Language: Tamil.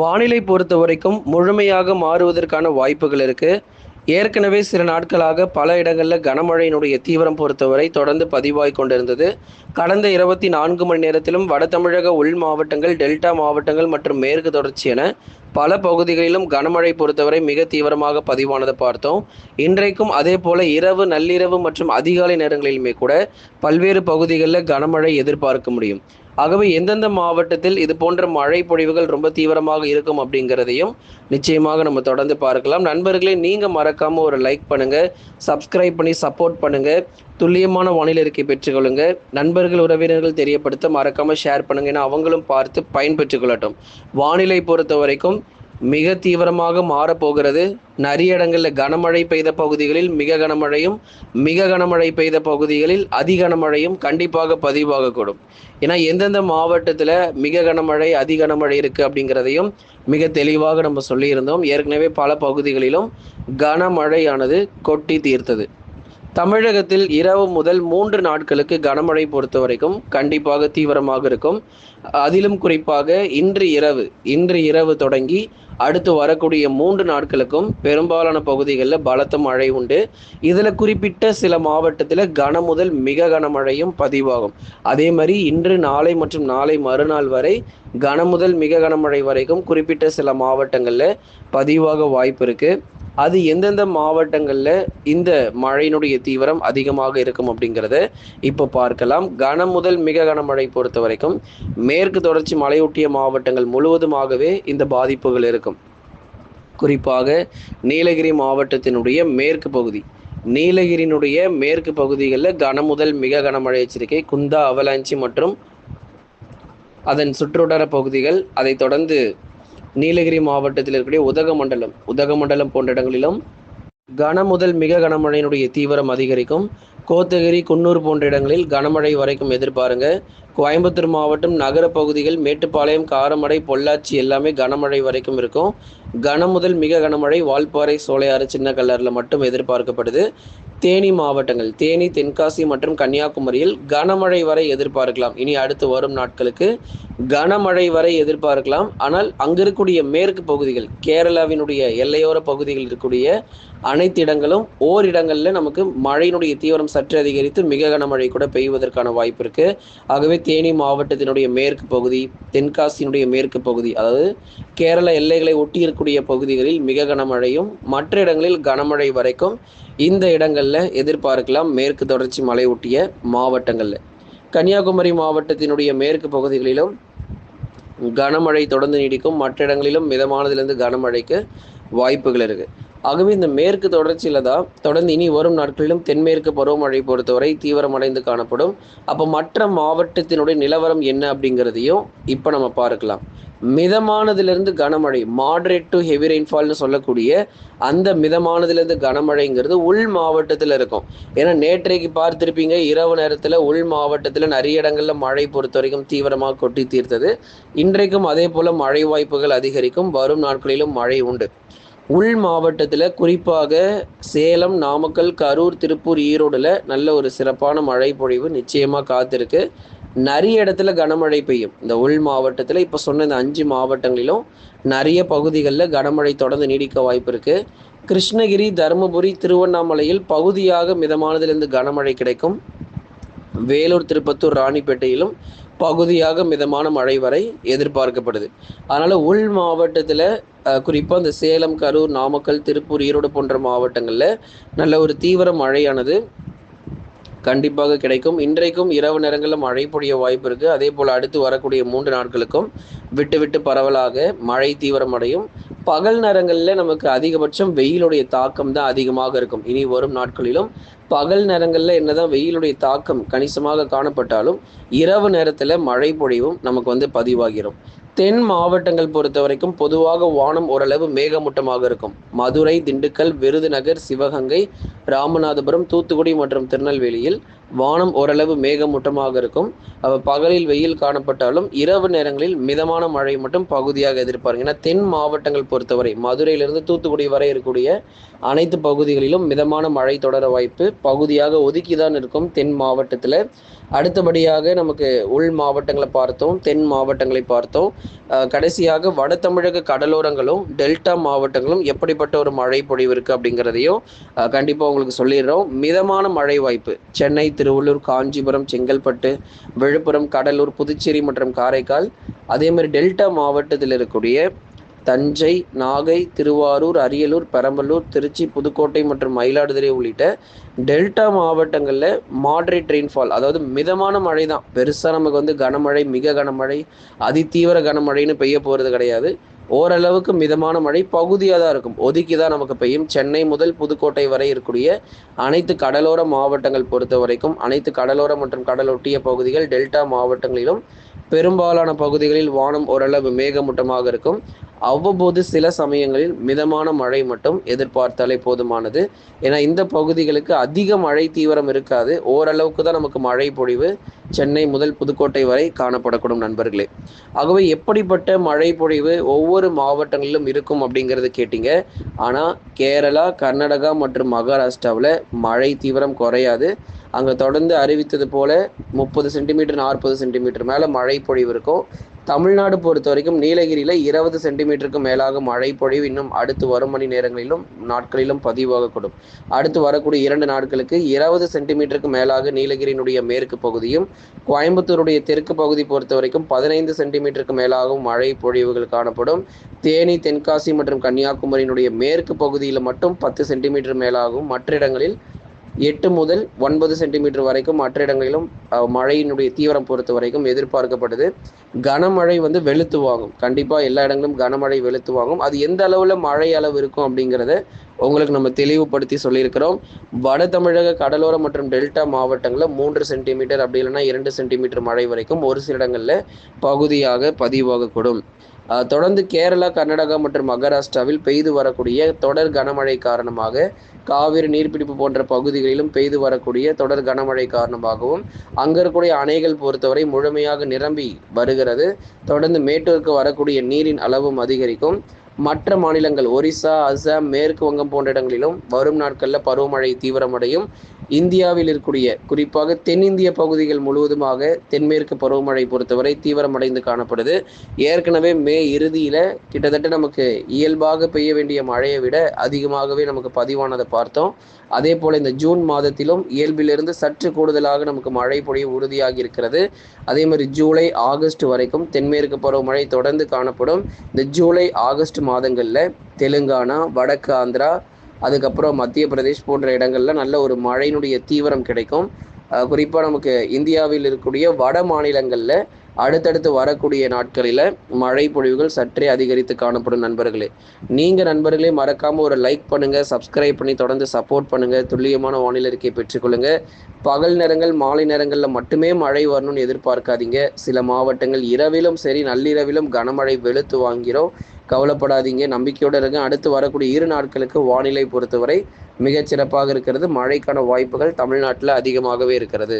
வானிலை பொறுத்த வரைக்கும் முழுமையாக மாறுவதற்கான வாய்ப்புகள் இருக்கு. ஏற்கனவே சில நாட்களாக பல இடங்களில் கனமழையினுடைய தீவிரம் பொறுத்தவரை தொடர்ந்து பதிவாய் கொண்டிருந்தது. கடந்த இருபத்தி நான்கு மணி நேரத்திலும் வட தமிழக உள் மாவட்டங்கள் டெல்டா மாவட்டங்கள் மற்றும் மேற்கு தொடர்ச்சி என பல பகுதிகளிலும் கனமழை பொறுத்தவரை மிக தீவிரமாக பதிவானதை பார்த்தோம். இன்றைக்கும் அதே போல இரவு நள்ளிரவு மற்றும் அதிகாலை நேரங்களிலுமே கூட பல்வேறு பகுதிகளில் கனமழை எதிர்பார்க்க முடியும். ஆகவே எந்தெந்த மாவட்டத்தில் இது போன்ற மழை பொழிவுகள் ரொம்ப தீவிரமாக இருக்கும் அப்படிங்கிறதையும் நிச்சயமாக நம்ம தொடர்ந்து பார்க்கலாம். நண்பர்களே நீங்க மறக்காம ஒரு லைக் பண்ணுங்க சப்ஸ்கிரைப் பண்ணி சப்போர்ட் பண்ணுங்க துல்லியமான வானிலை அறிக்கை பெற்றுக்கொள்ளுங்க நண்பர்கள் உறவினர்கள் தெரியப்படுத்த மறக்காம ஷேர் பண்ணுங்க ஏன்னா அவங்களும் பார்த்து பயன்பெற்றுக் கொள்ளட்டும். வானிலை பொறுத்த வரைக்கும் மிக தீவிரமாக மாறப்போகிறது. நிறைய இடங்களில் கனமழை பெய்த பகுதிகளில் மிக கனமழையும் மிக கனமழை பெய்த பகுதிகளில் அதி கனமழையும் கண்டிப்பாக பதிவாகக்கூடும். ஏன்னா எந்தெந்த மாவட்டத்தில் மிக கனமழை அதி கனமழை இருக்குது அப்படிங்கிறதையும் மிக தெளிவாக நம்ம சொல்லியிருந்தோம். ஏற்கனவே பல பகுதிகளிலும் கனமழையானது கொட்டி தீர்த்தது. தமிழகத்தில் இரவு முதல் மூன்று நாட்களுக்கு கனமழை பொறுத்த வரைக்கும் கண்டிப்பாக தீவிரமாக இருக்கும். அதிலும் குறிப்பாக இன்று இரவு இன்று இரவு தொடங்கி அடுத்து வரக்கூடிய மூன்று நாட்களுக்கும் பெரும்பாலான பகுதிகளில் பலத்த மழை உண்டு. இதில் குறிப்பிட்ட சில மாவட்டத்தில் கன முதல் மிக கனமழையும் பதிவாகும். அதே மாதிரி இன்று நாளை மற்றும் நாளை மறுநாள் வரை கன முதல் மிக கனமழை வரைக்கும் குறிப்பிட்ட சில மாவட்டங்களில் பதிவாக வாய்ப்பு இருக்குது அது எந்தெந்த மாவட்டங்களில் இந்த மழையினுடைய தீவிரம் அதிகமாக இருக்கும் அப்படிங்கிறத இப்போ பார்க்கலாம். கன முதல் மிக கனமழை பொறுத்த வரைக்கும் மேற்கு தொடர்ச்சி மலையொட்டிய மாவட்டங்கள் முழுவதுமாகவே இந்த பாதிப்புகள் இருக்கும். குறிப்பாக நீலகிரி மாவட்டத்தினுடைய மேற்கு பகுதி. நீலகிரியினுடைய மேற்கு பகுதிகளில் கன முதல் மிக கனமழை எச்சரிக்கை குந்தா அவலாஞ்சி மற்றும் அதன் சுற்றுவட்டார பகுதிகள் அதைத் தொடர்ந்து நீலகிரி மாவட்டத்தில் இருக்கக்கூடிய உதகமண்டலம் உதகமண்டலம் போன்ற இடங்களிலும் கன முதல் மிக கனமழையினுடைய தீவிரம் அதிகரிக்கும். கோத்தகிரி குன்னூர் போன்ற இடங்களில் கனமழை வரைக்கும் எதிர்பாருங்க. கோயம்புத்தூர் மாவட்டம் நகர பகுதிகள் மேட்டுப்பாளையம் காரமடை பொள்ளாச்சி எல்லாமே கனமழை வரைக்கும் இருக்கும். கன முதல் மிக கனமழை வால்பாறை சோலையாறு சின்ன கல்லறில் மட்டும் எதிர்பார்க்கப்படுது. தேனி மாவட்டங்கள் தேனி தென்காசி மற்றும் கன்னியாகுமரியில் கனமழை வரை எதிர்பார்க்கலாம். இனி அடுத்து வரும் நாட்களுக்கு கனமழை வரை எதிர்பார்க்கலாம். ஆனால் அங்க இருக்கக்கூடிய மேற்கு பகுதிகள் கேரளாவினுடைய எல்லையோர பகுதிகளில் இருக்கக்கூடிய அனைத்து இடங்களும் ஓரிடங்களில் நமக்கு மழையினுடைய தீவிரம் சற்று அதிகரித்து மிக கனமழை கூட பெய்வதற்கான வாய்ப்பு இருக்கு. ஆகவே தேனி மாவட்டத்தினுடைய மேற்கு பகுதி தென்காசியினுடைய மேற்கு பகுதி அதாவது கேரள எல்லைகளை ஒட்டி இருக்கக்கூடிய பகுதிகளில் மிக கனமழையும் மற்ற இடங்களில் கனமழை வரைக்கும் இந்த இடங்களில் எதிர்பார்க்கலாம் மேற்கு தொடர்ச்சி மலை ஒட்டிய மாவட்டங்களில். கன்னியாகுமரி மாவட்டத்தினுடைய மேற்கு பகுதிகளிலும் கனமழை தொடர்ந்து நீடிக்கும். மற்ற இடங்களிலும் மிதமானதிலிருந்து கனமழைக்கு வாய்ப்புகள் இருக்குது ஆகவே இந்த மேற்கு தொடர்ச்சியில தான் தொடர்ந்து இனி வரும் நாட்களிலும் தென்மேற்கு பருவமழை பொறுத்தவரை தீவிரமடைந்து காணப்படும். அப்போ மற்ற மாவட்டத்தினுடைய நிலவரம் என்ன அப்படிங்கிறதையும் இப்போ நம்ம பார்க்கலாம். மிதமானதிலிருந்து கனமழை மாடரேட் டு ஹெவி ரெயின்ஃபால்னு சொல்லக்கூடிய அந்த மிதமானதுலேருந்து கனமழைங்கிறது உள் மாவட்டத்தில் இருக்கும். ஏன்னா நேற்றைக்கு பார்த்துருப்பீங்க இரவு நேரத்தில் உள் மாவட்டத்தில் நிறைய இடங்களில் மழை பொறுத்த வரைக்கும் தீவிரமாக கொட்டி தீர்த்தது. இன்றைக்கும் அதே போல் மழை வாய்ப்புகள் அதிகரிக்கும். வரும் நாட்களிலும் மழை உண்டு. உள் மாவட்டத்தில் குறிப்பாக சேலம் நாமக்கல் கரூர் திருப்பூர் ஈரோடில் நல்ல ஒரு சிறப்பான மழை பொழிவு நிச்சயமாக காத்திருக்கு. நிறைய இடத்துல கனமழை பெய்யும். இந்த உள் மாவட்டத்தில் இப்போ சொன்ன இந்த அஞ்சு மாவட்டங்களிலும் நிறைய பகுதிகளில் கனமழை தொடர்ந்து நீடிக்க வாய்ப்பு இருக்குது கிருஷ்ணகிரி தருமபுரி திருவண்ணாமலையில் பகுதியாக மிதமானதிலிருந்து கனமழை கிடைக்கும். வேலூர் திருப்பத்தூர் ராணிப்பேட்டையிலும் பகுதியாக மிதமான மழை வரை எதிர்பார்க்கப்படுது. அதனால உள் மாவட்டத்தில் குறிப்பாக இந்த சேலம் கரூர் நாமக்கல் திருப்பூர் ஈரோடு போன்ற மாவட்டங்களில் நல்ல ஒரு தீவிர மழையானது கண்டிப்பாக கிடைக்கும். இன்றைக்கும் இரவு நேரங்களில் மழை பொழிய வாய்ப்பு இருக்குது அதே போல் அடுத்து வரக்கூடிய மூன்று நாட்களுக்கும் விட்டு விட்டு பரவலாக மழை தீவிரமடையும். பகல் நேரங்களில் நமக்கு அதிகபட்சம் வெயிலுடைய தாக்கம் தான் அதிகமாக இருக்கும். இனி வரும் நாட்களிலும் பகல் நேரங்களில் என்னதான் வெயிலுடைய தாக்கம் கணிசமாக காணப்பட்டாலும் இரவு நேரத்தில் மழை பொழிவும் நமக்கு வந்து பதிவாகிடும் தென் மாவட்டங்கள் பொறுத்த வரைக்கும் பொதுவாக வானம் ஓரளவு மேகமூட்டமாக இருக்கும். மதுரை திண்டுக்கல் விருதுநகர் சிவகங்கை ராமநாதபுரம் தூத்துக்குடி மற்றும் திருநெல்வேலியில் வானம் ஓரளவு மேகமூட்டமாக இருக்கும். அவ பகலில் வெயில் காணப்பட்டாலும் இரவு நேரங்களில் மிதமான மழை மட்டும் பகுதியாக எதிர்பாருங்க ஏன்னா தென் மாவட்டங்கள் பொறுத்தவரை மதுரையிலிருந்து தூத்துக்குடி வரை இருக்கக்கூடிய அனைத்து பகுதிகளிலும் மிதமான மழை தொடர வாய்ப்பு பகுதியாக ஒதுக்கி தான் இருக்கும் தென் மாவட்டத்தில். அடுத்தபடியாக நமக்கு உள் மாவட்டங்களை பார்த்தோம் தென் மாவட்டங்களை பார்த்தோம். கடைசியாக வட தமிழக கடலோரங்களும் டெல்டா மாவட்டங்களும் எப்படிப்பட்ட ஒரு மழை பொழிவு இருக்குது அப்படிங்கிறதையும் கண்டிப்பாக உங்களுக்கு சொல்லிடுறோம். மிதமான மழை வாய்ப்பு. சென்னை திருவள்ளூர் காஞ்சிபுரம் செங்கல்பட்டு விழுப்புரம் கடலூர் புதுச்சேரி மற்றும் காரைக்கால். அதே மாதிரி டெல்டா மாவட்டத்தில் இருக்கக்கூடிய தஞ்சை நாகை திருவாரூர் அரியலூர் பெரம்பலூர் திருச்சி புதுக்கோட்டை மற்றும் மயிலாடுதுறை உள்ளிட்ட டெல்டா மாவட்டங்களில் மாட்ரேட் ரெயின்ஃபால் அதாவது மிதமான மழை தான் பெருசாக நமக்கு வந்து கனமழை மிக கனமழை அதிதீவிர கனமழைன்னு பெய்ய போகிறது கிடையாது. ஓரளவுக்கு மிதமான மழை பகுதியாக தான் இருக்கும். ஒதுக்கி தான் நமக்கு பெய்யும். சென்னை முதல் புதுக்கோட்டை வரை இருக்கக்கூடிய அனைத்து கடலோர மாவட்டங்கள் பொறுத்த வரைக்கும் அனைத்து கடலோர மற்றும் கடலொட்டிய பகுதிகள் டெல்டா மாவட்டங்களிலும் பெரும்பாலான பகுதிகளில் வானம் ஓரளவு மேகமூட்டமாக இருக்கும். அவ்வப்போது சில சமயங்களில் மிதமான மழை மட்டும் எதிர்பார்த்தாலே போதுமானது. ஏன்னா இந்த பகுதிகளுக்கு அதிக மழை தீவிரம் இருக்காது. ஓரளவுக்கு தான் நமக்கு மழை பொழிவு சென்னை முதல் புதுக்கோட்டை வரை காணப்படக்கூடும் நண்பர்களே. ஆகவே எப்படிப்பட்ட மழை பொழிவு ஒவ்வொரு மாவட்டங்களிலும் இருக்கும் அப்படிங்கிறது கேட்டீங்க. ஆனால் கேரளா கர்நாடகா மற்றும் மகாராஷ்டிராவில் மழை தீவிரம் குறையாது. அங்கே தொடர்ந்து அறிவித்தது போல முப்பது சென்டிமீட்டர் நாற்பது சென்டிமீட்டர் மேலே மழை பொழிவு இருக்கும். தமிழ்நாடு பொறுத்த வரைக்கும் நீலகிரியில் இருபது சென்டிமீட்டருக்கு மேலாக மழை பொழிவு இன்னும் அடுத்து வரும் மணி நேரங்களிலும் நாட்களிலும் பதிவாகக்கூடும் அடுத்து வரக்கூடிய இரண்டு நாட்களுக்கு இருபது சென்டிமீட்டருக்கு மேலாக நீலகிரியினுடைய மேற்கு பகுதியும் கோயம்புத்தூருடைய தெற்கு பகுதி பொறுத்த வரைக்கும் பதினைந்து சென்டிமீட்டருக்கு மேலாகவும் மழை பொழிவுகள் காணப்படும். தேனி தென்காசி மற்றும் கன்னியாகுமரியினுடைய மேற்கு பகுதியில் மட்டும் பத்து சென்டிமீட்டர் மேலாகவும் மற்ற இடங்களில் எட்டு முதல் ஒன்பது சென்டிமீட்டர் வரைக்கும் மற்ற இடங்களிலும் மழையினுடைய தீவிரம் பொறுத்த வரைக்கும் எதிர்பார்க்கப்படுது கனமழை வந்து வெளுத்து வாங்கும். கண்டிப்பாக எல்லா இடங்களிலும் கனமழை வெளுத்து வாங்கும். அது எந்த அளவில் மழை அளவு இருக்கும் அப்படிங்கிறத உங்களுக்கு நம்ம தெளிவுபடுத்தி சொல்லியிருக்கிறோம். வட தமிழக கடலோர மற்றும் டெல்டா மாவட்டங்களில் மூன்று சென்டிமீட்டர் அப்படி இல்லைன்னா இரண்டு சென்டிமீட்டர் மழை வரைக்கும் ஒரு சில இடங்களில் பகுதியாக பதிவாகக்கூடும். தொடர்ந்து கேரளா கர்நாடகா மற்றும் மகாராஷ்டிராவில் பெய்து வரக்கூடிய தொடர் கனமழை காரணமாக காவிரி நீர்பிடிப்பு போன்ற பகுதிகளிலும் பெய்து வரக்கூடிய தொடர் கனமழை காரணமாகவும் அங்க இருக்கக்கூடிய அணைகள் பொறுத்தவரை முழுமையாக நிரம்பி வருகிறது. தொடர்ந்து மேட்டூருக்கு வரக்கூடிய நீரின் அளவும் அதிகரிக்கும். மற்ற மாநிலங்கள் ஒரிசா அசாம் மேற்கு வங்கம் போன்ற இடங்களிலும் வரும் நாட்களில் பருவமழை தீவிரமடையும். இந்தியாவில் இருக்கக்கூடிய குறிப்பாக தென்னிந்திய பகுதிகள் முழுவதுமாக தென்மேற்கு பருவமழை பொறுத்தவரை தீவிரமடைந்து காணப்படுது. ஏற்கனவே மே இறுதியில் கிட்டத்தட்ட நமக்கு இயல்பாக பெய்ய வேண்டிய மழையை விட அதிகமாகவே நமக்கு பதிவானதை பார்த்தோம். அதே போல் இந்த ஜூன் மாதத்திலும் இயல்பிலிருந்து சற்று கூடுதலாக நமக்கு மழை பொழிவு உறுதியாகி இருக்கிறது. அதே மாதிரி ஜூலை ஆகஸ்ட் வரைக்கும் தென்மேற்கு பருவமழை தொடர்ந்து காணப்படும். இந்த ஜூலை ஆகஸ்ட் மாதங்களில் தெலுங்கானா வடக்கு ஆந்திரா அதுக்கப்புறம் மத்திய பிரதேஷ் போன்ற இடங்கள்ல நல்ல ஒரு மழையினுடைய தீவிரம் கிடைக்கும். குறிப்பாக குறிப்பா நமக்கு இந்தியாவில் இருக்கக்கூடிய வட மாநிலங்கள்ல அடுத்தடுத்து வரக்கூடிய நாட்களில் மழை பொழிவுகள் சற்றே அதிகரித்து காணப்படும் நண்பர்களே. நீங்க நண்பர்களே மறக்காம ஒரு லைக் பண்ணுங்க சப்ஸ்கிரைப் பண்ணி தொடர்ந்து சப்போர்ட் பண்ணுங்க துல்லியமான வானிலை அறிக்கையை பெற்றுக்கொள்ளுங்க பகல் நேரங்கள் மாலை நேரங்களில் மட்டுமே மழை வரணும்னு எதிர்பார்க்காதீங்க. சில மாவட்டங்கள் இரவிலும் சரி நள்ளிரவிலும் கனமழை வெளுத்து வாங்கிறோம். கவலைப்படாதீங்க. நம்பிக்கையோடு இருங்க. அடுத்து வரக்கூடிய இரு நாட்களுக்கு வானிலை பொறுத்தவரை மிகச்சிறப்பாக இருக்கிறது. மழைக்கான வாய்ப்புகள் தமிழ்நாட்டில் அதிகமாகவே இருக்கிறது.